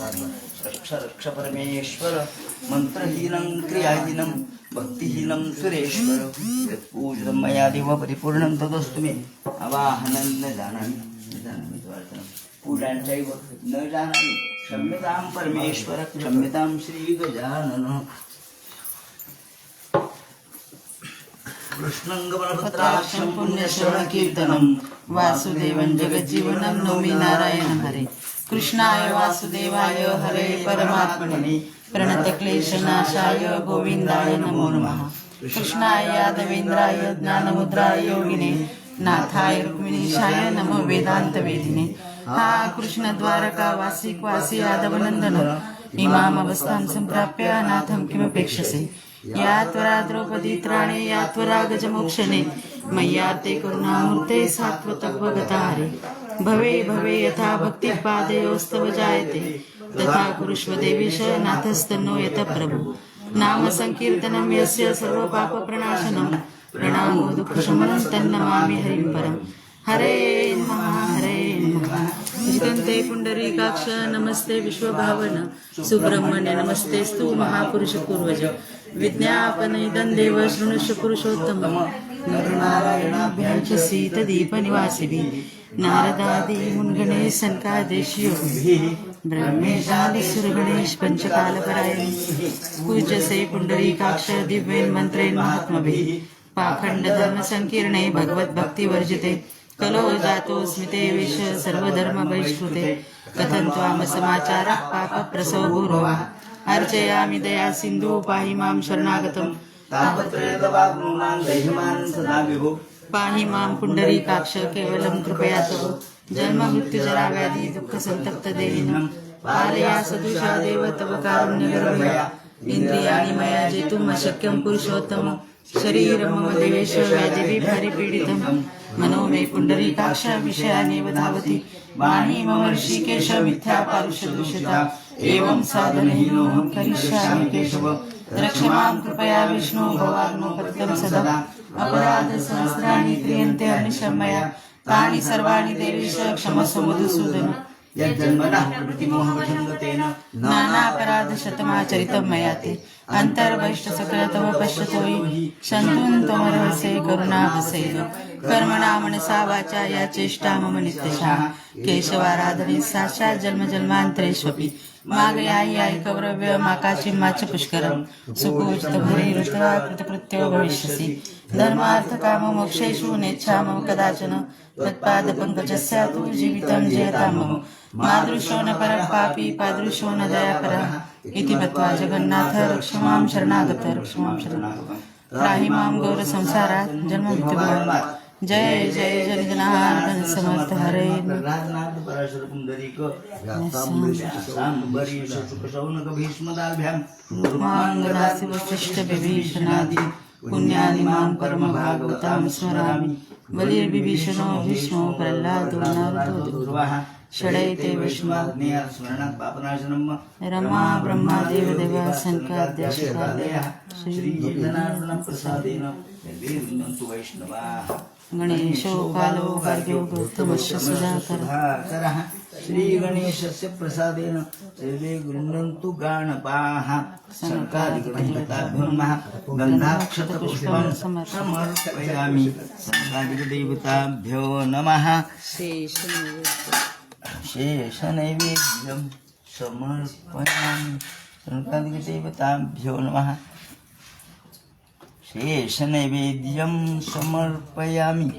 रक्ष रक्ष परमेश्वर मंत्रहीनं क्रियाहीनं भक्तिहीनं सुरेश्वर। यत्पूजितं मया देव परिपूर्णं तदस्तु मे। अवाहनं न जानामि न जानामि पूजाञ्चैव न जानामि क्षम्यतां परमेश्वर क्षम्यतां श्रीगजानन कृष्णङ्गबलभद्राक्षं पुण्यश्रवणकीर्तनं। वासुदेवं जगज्जीवनं नौमि नारायण हरे। कृष्णाय वासुदेवाय हरे परमात्मने प्रणतक्लेशनाशाय गोविन्दाय नमो नमः. कृष्णाय यादवेन्द्राय ज्ञानमुद्राय योगिने नाथाय रुक्मिणीशाय नमो वेदान्तवेदिने. हा कृष्ण द्वारका वासी क्वासी यादवनन्दन इमामवस्थां सम्प्राप्य नाथं किमपेक्षसे? या त्वरा द्रौपदी त्राणे या त्वरा गजमोक्षणे मय्यार्ते करुणामूर्ते सात्वतत्वगतारे भवे भवे यथा भक्तिपादयोस्तव जायते। तथा कुरुष्व देवेश नाथस्तन्नो यत प्रभु। नाम संकीर्तनं यस्य सर्वपापप्रणाशनं। प्रणामो दुःखशमनं तन्नमामि हरिं परम् हरे नमः हरे नमः। जितन्ते पुण्डरीकाक्ष नमस्ते विश्वभावन। सुब्रह्मण्य नमस्तेस्तु महापुरुष पूर्वज विज्ञापनैदं देव शृणुष्य पुरुषोत्तम नरनारायणाभ्यां च सीतदीपनिवासिभिः। नारदादि मुन्गणे सनकादेशयोगिभिः ब्रह्मेशादिसुरगणेश पञ्चकालपरायणे पूज्यसे पुण्डरीकाक्ष दिव्येन मन्त्रेण महात्मभिः। पाखण्डधर्मसङ्कीर्णे भगवद्भक्तिवर्जिते। कलो जातोऽस्मिते विश सर्वधर्मबहिष्कृते। कथं त्वामसमाचारः पापप्रसव गुरोः अर्चयामि दया सिन्धु पाहि मां शरणागतम्। तापत्रयदवाग्नुनां दह्यमान् सदा विभो पाहि मां पुण्डरीकाक्ष केवलं कृपया तो. जन्म मृत्युजराव्याधि दुःखसन्तप्तदेहिनं पालया सदुषा देव तव कारुण्यगर्भया इन्द्रियाणि मया जेतुम् अशक्यं पुरुषोत्तम. शरीरं मम देवेश व्याधिभिः परिपीडितं मनो मे पुण्डरीकाक्ष विषयानेव धावति वाणी मम ऋषिकेश मिथ्या पारुषदूषिता. एवं साधनहीनोऽहं करिष्यामि केशव. रक्षमां कृपया विष्णु भवाग्नोपतितं सदा। अपराधसहस्राणि क्रियन्ते अनिशं मया। तानि सर्वाणि देवेश क्षमस्व मधुसूदन। यज्जन्मनः प्रकृतिमोहवशङ्गतेन नानापराधशतमाचरितं मया ते अन्तर्वैष्टसकृतव पश्यतो हि शन्तुं त्वमर्हसे करुणावसेन। कर्मणा मनसा वाचा या चेष्टा मम नित्यशः। केशवाराधने साक्षात् जन्मजन्मान्तरेष्वपि मागयायि यायि कौरव्य माकाचिं माच पुष्करं. सुपूजितभरीरुतरा कृतकृत्यो भविष्यसि. धर्मार्थकाम मोक्षेषु नेच्छा मम कदाचन. तत्पादपङ्कजस्य तु जीवितं जयतां मम. मादृशो न परः पापी पादृशो न दयापरः इति मत्वा जगन्नाथ रक्ष मां शरणागत. रक्ष मां शरणागत त्राहि मां गौरसंसारात् जन्ममृत्युभयात् जय जय जनिजनार्दन समर्थ हरे प्रह्लादनाथ पराशर पुंडरीक सांबरीश सुखशौनक भीष्मदाभ्यां। माङ्गदासि वसिष्ठ विभीषणादि पुण्यादि मां परम भागवतां स्मरामि। बलिर्विभीषणो भीष्मो प्रह्लादो नारदो दुर्वाः षडैते विष्णु स्मरणात् पापनाशनम् रमा प्रसादेन वैष्णवाः गणेशो कालो भाग्यो गौतमस्य सुधाकर सुधाकरः श्रीगणेशस्य प्रसादेन सर्वे गृह्णन्तु गाणपाः नमः गन्धाक्षतपुष्पं समर्पयामि नमः शेषनैवेद्यं समर्पयामि। शङ्कादिकदेवताभ्यो नमः। शेषनैवेद्यं समर्पयामि।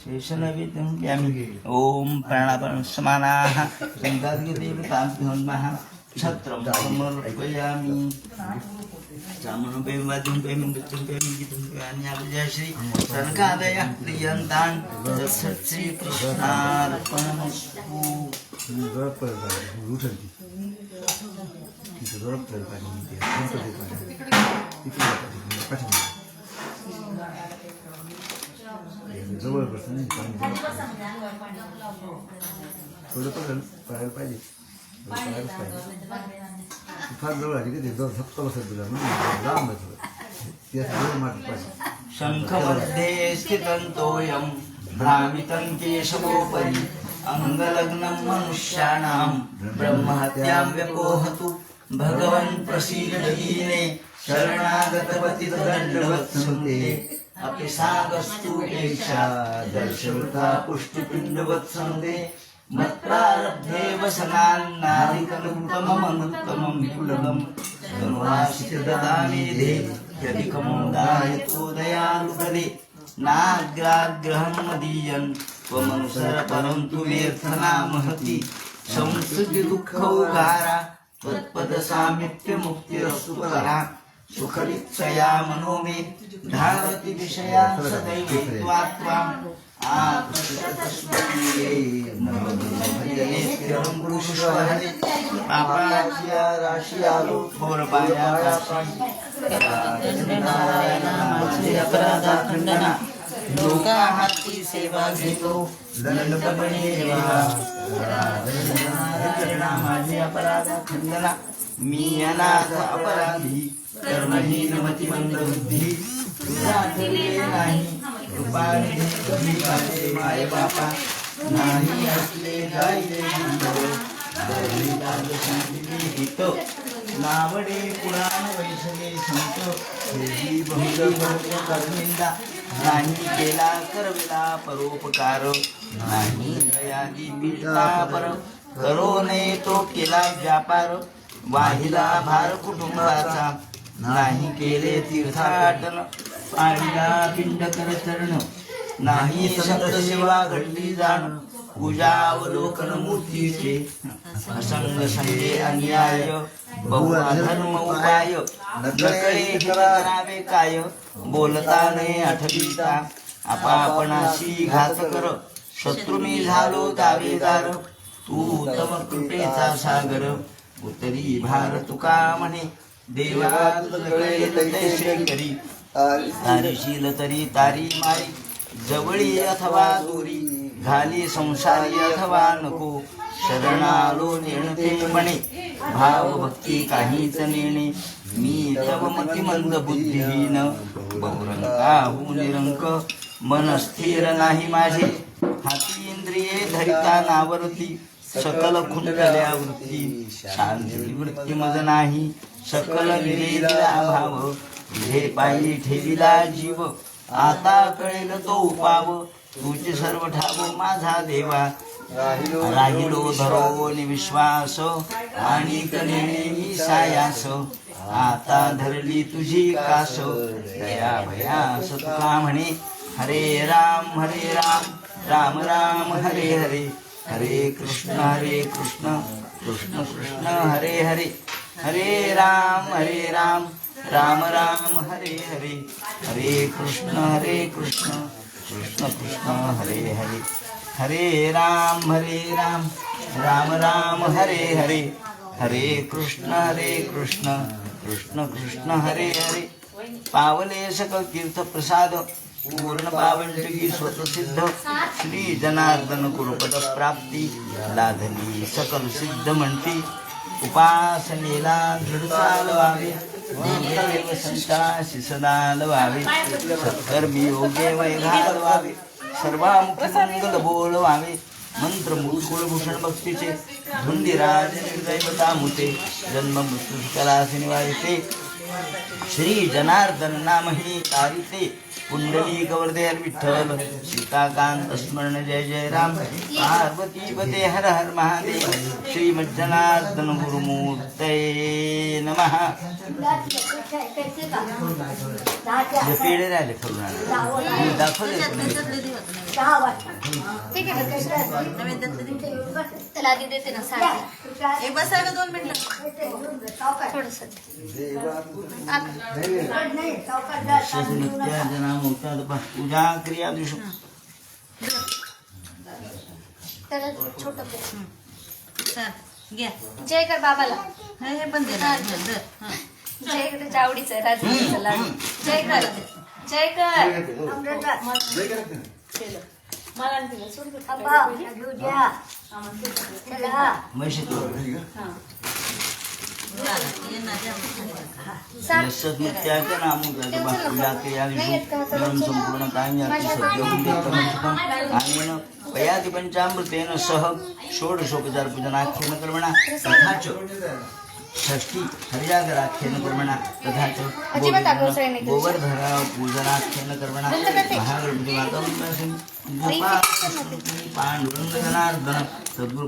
शेषनैवेद्यं यामि ॐ प्राणापं समानाः शङ्कादिकदेवताभ्यो नमः। छत्रं समर्पयामि। चामनुपें वाद्यं पें नृत्यं पें गीतं पें श्री सनकादयः प्रियन्तान् तत्सत् श्रीकृष्णार्पणमस्तु जोरात पडेल पाहिजे उठल ती तिथं जोरात पडेल पाहिजे मी ते संपत पाहिजे तिथे पाठीमागे जवळ बसतं नाही पाणी जोरात पडेल. थोडं पडेल पडायला पाहिजे थोडं पडायलाच पाहिजे ती फार जवळ आली की ते जोर बसत तुला म्हणून लांब बसलं ती असं पाहिजे शङ्खमध्ये स्थितं भ्रामितं केशवोपरि अङ्गलग्नं मनुष्याणां ब्रह्महत्यां व्यपोहतु। भगवन् प्रसीदहीने शरणागतपतितदण्डवत्सन्ते अपि सागस्तु एषा दर्शवता पुष्टिपिण्डवत्सन्ते मत्प्रारब्धे वसनान्नादिकमुत्तममनुत्तमं विपुलम् धनुराशिच ददामि दे यदिकमोदायतो दयालुकले नाग्राग्रहं मदीयन् त्वमनुसर परन्तु व्यर्थना महति संसृति दुःखौकारा त्वत्पदसामित्यमुक्तिरस्तु परा सुखलित्सया मनो मे धावति विषया सदैव त्वा त्वाम् पापाच्या राशी आलो थोर पाया अपराधा खंडना लोका हाती सेवा घेतो. दंडपणे माझे अपराध खंडना मी अनाथ अपराधी कर्महीन मतिमंद बुद्धी नाही कृपाने कधी माय बापा नाही असले जाईले नावडे पुराण वैसले संत हेही कर्मिंदा नाही केला करविला परोपकार. नाही दयादी पीडिता पर करो नये तो केला व्यापार. वाहिला भार कुटुंबाचा. नाही केले तीर्थाटन. पाहिला पिंड कर चरण नाही संत सेवा घडली जाण. पूजा अवलोकन मूर्तीचे. असंग संगे अन्याय. बहुधर्म उपाय. नकळे करावे काय? बोलता नाही आठविता आपापणाशी घात कर. शत्रू मी झालो दावेदार. तू उत्तम कृपेचा सागर. उत्तरी भारत तुका म्हणे. देवा तुझकडे तैसे तारीशील तरी तारी मारी जवळी अथवा दोरी घाली संसारी अथवा नको शरणालो नेणते म्हणे भाव भक्ती काहीच नेणे मी तव मतिमंद बुद्धिहीन बहुरंका हो निरंक मन स्थिर नाही माझे हाती इंद्रिये धरिता नावरती सकल खुंटल्या वृत्ती शांती वृत्ती मज नाही सकल विवेदिला भाव पायी ठेविला जीव. आता कळेल तो उपाव. तुझे सर्व ठाव माझा देवा. राहिलो धरो विश्वास. आणि कनेने सायास. आता धरली तुझी कास. दया भयास तुका म्हणे. हरे राम हरे राम. राम राम हरे हरे. हरे कृष्ण हरे कृष्ण. कृष्ण कृष्ण हरे हरे. हरे राम हरे राम. राम राम हरे हरे हरे कृष्ण हरे कृष्ण कृष्ण कृष्ण हरे हरे हरे राम हरे राम राम राम हरे हरे हरे कृष्ण हरे कृष्ण कृष्ण कृष्ण हरे हरे. पावले सकल तीर्थ प्रसाद पूर्ण पावंजगी स्वतसिद्ध श्री जनार्दन कुरुपद प्राप्ती लाधली सकल सिद्ध म्हणती. उपासनेला दृढ चालवावे. संताशी सदा लवावे सत्कर्मी योगे वै घालवावे सर्वामुखी मंगल बोलवावे मंत्र कुलभूषण भक्तीचे धुंदिराज निर्दैवता मुते जन्म मृत्यू कलासी निवारिते श्री जनार्दन नाम ही कुंडली गवर्धे विठ्ठल सीताकांत स्मरण जय जय राम। पार्वती पते हर हर महादेव श्री जनार्दन गुरुमूर्ते नमः पेढे राहिले. मी दाखवले तुम्ही. त्याला आधी देते ना साडी एक बसा का दोन मिनिटं नित्याजनामुक्तादपा पूजा क्रिया छोट चल घ्या जय कर बाबाला. हे हे पण दे ना धर, धर. हं. जय कर त्याच्या आवडीचं आहे राजगिरीचा लाडू जय कर. जय कर. मला आणि तिला सोड गं. द्या मग. सात यस्य स्मृत्याच नामुद्रत बाह्याख्यादिषु एवं सम्पूर्ण काम्याति सद्योगुण्यतमसुखम् अनेन पयाति पञ्चामृतेन सह षोडशोपचारपूजनाख्येन कर्मणा तथा च षष्ठी हरिजागराख्येन कर्मणा तथा च अजिबात आग्रह नाही करायचा. पूजनाख्येन कर्मणा महागणपती माता पांडुरंग जनार्दन सद्गुरु